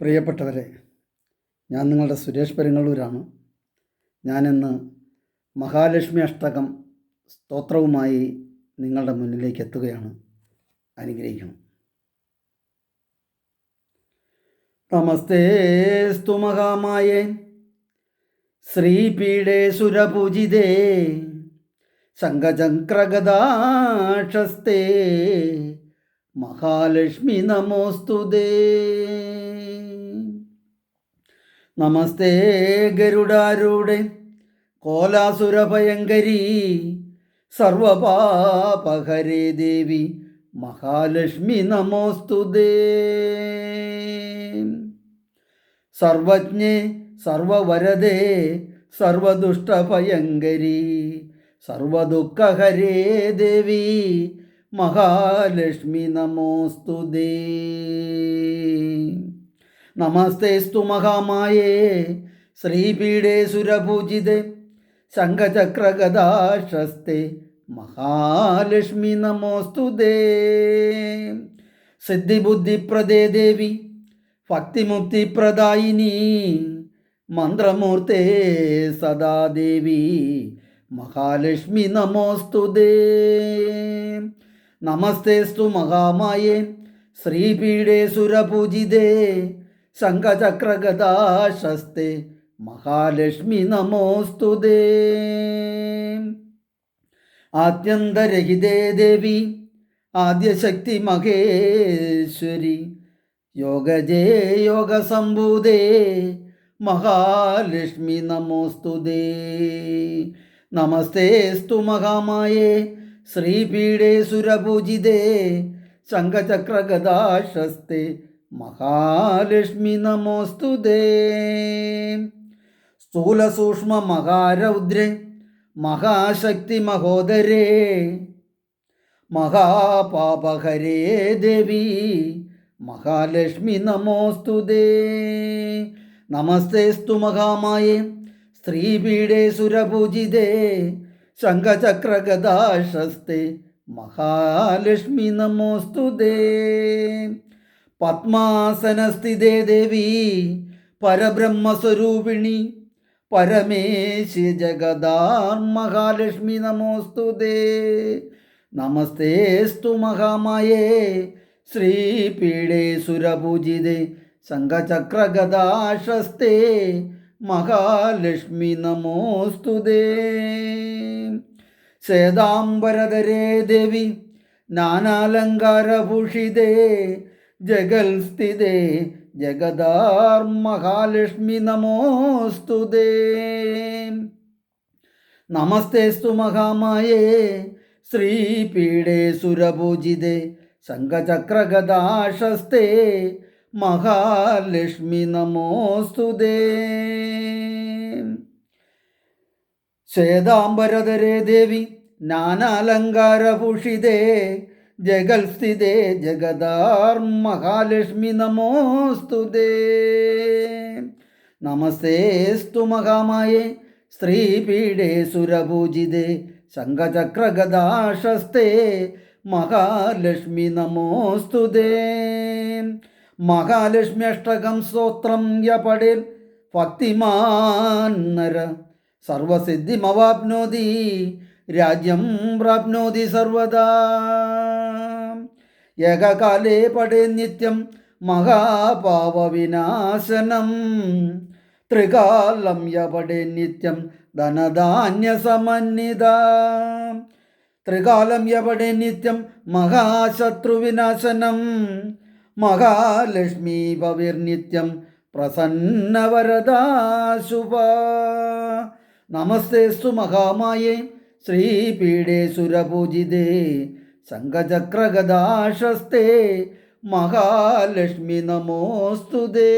പ്രിയപ്പെട്ടവരെ ഞാൻ നിങ്ങളുടെ സുരേഷ് പെരുങ്ങള്ളൂരാണ്. ഞാനിന്ന് മഹാലക്ഷ്മി അഷ്ടകം സ്തോത്രവുമായി നിങ്ങളുടെ മുന്നിലേക്ക് എത്തുകയാണ്. അനുഗ്രഹിക്കണം. നമസ്തേസ്തു മഹാമായേ. ശ്രീപീഠേ സുരപൂജിതേ. ശങ്കചക്രഗദാക്ഷസ്തേ മഹാലക്ഷ്മി നമോസ്തുതേ. നമസ്തേ ഗരുഡാരൂടെ കോലാസുരഭയങ്കരി സർവപാപഹരേ ദേവി മഹാലക്ഷ്മി നമോസ്തുതേ സർവജ്ഞേ സർവവരദേ സർവദുഷ്ടഭയങ്കരി സർവദുഃഖഹരേ ദേവി മഹാലക്ഷ്മി നമോസ്തുതേ നമസ്തേസ്തു മഹാമായേ. ശ്രീപീഠേ സുരപൂജിതേ. ശംഖചക്രഗദാശസ്തേ മഹാലക്ഷ്മി നമോസ്തുതേ. സിദ്ധിബുദ്ധിപ്രദേ ദേവി. ഭക്തിമുക്തിപ്രദായിനി. മന്ത്രമൂർത്തേ സദാ ദേവി. മഹാലക്ഷ്മി നമോസ്തുതേ. നമസ്തേസ്തു മഹാമായേ. ശ്രീപീഠേ സുരപൂജിതേ. ശംഖചക്രഗദാശസ്തേ മഹാലക്ഷ്മി നമോസ്തുതേ ആദ്യന്തരഹിതേ ദേവി ആദ്യശക്തി മഹേശ്വരി. യോഗജേ യോഗസംഭൂതേ. മഹാലക്ഷ്മി നമോസ്തുതേ നമസ്തേസ്തു മഹാമായേ. ശ്രീപീഠേ സുരപൂജിതേ. ശംഖചക്രഗദാശസ്തേ മഹാലക്ഷ്മി നമോസ്തുതേ സ്ഥൂലസൂക്ഷ്മ മഹാരൗദ്രേ മഹാശക്തി മഹോദരേ മഹാപാപഹരേ ദേവി മഹാലക്ഷ്മി നമോസ്തുതേ നമസ്തേസ്തു മഹാമായേ സ്ത്രീപീഠേ സുരപൂജിതേ ശംഖചക്രഗദാശസ്തേ മഹാലക്ഷ്മി നമോസ്തുതേ പത്മാസനസ്ഥിതേ ദേവി പരബ്രഹ്മസ്വരൂപിണി പരമേശി ജഗദാർ മഹാലക്ഷ്മി നമോസ്തുതേ നമസ്തേസ്തു മഹാമായേ ശ്രീപീഠേ സുരപൂജിതേ ശംഖചക്രഗദാശസ്തേ മഹാലക്ഷ്മി നമോസ്തുതേ ശ്വേതാംബരധരേ ദേവി നാനാലങ്കാരഭൂഷിതേ ജഗൽ സ്ഥിതേ ജഗദാർ മഹാലക്ഷ്മി നമോസ്തുതേ. നമസ്തേസ്തു മഹാമായേ ശ്രീപീഠേ സുരപൂജിതേ ശംഖചക്രഗദാശസ്തേ മഹാലക്ഷ്മി നമോസ്തുതേ. ശ്വേതാംബരധരേ ദേവി നാനാലങ്കാരഭൂഷിതേ ജഗൽ സ്ഥിതേ ജഗദാർ മഹാലക്ഷ്മി നമോസ്തുതേ നമസ്തേസ്തു മഹാമായേ. സ്ത്രീപീഠേ സുരപൂജിതേ. ശംഖചക്രഗദാശസ്തേ. മഹാലക്ഷ്മി നമോസ്തുതേ മഹാലക്ഷ്മി അഷ്ടകം സ്തോത്രം യപടേൽ ഭക്തിമാൻ നര. സർവസിദ്ധിമവാപ്നോതി. രാജ്യം പ്രാപ്നോതി സർവദാ. ഏകകാലേ പടേ നിത്യം മഹാപാവവിനാശനം ത്രികാലം യപടേ നിത്യം ധനധാന്യസമന്വിത. ത്രികാലം യപടേ നിത്യം മഹാശത്രുവിനാശനം. മഹാലക്ഷ്മി ഭവിർനിത്യം പ്രസന്നവരദാശുഭ നമസ്തേസ്തു മഹാമായേ. ശ്രീപീഠേ സുരപൂജിതേ സംഘചക്രഗദാശസ്തേ മഹാലക്ഷ്മി നമോസ്തുതേ.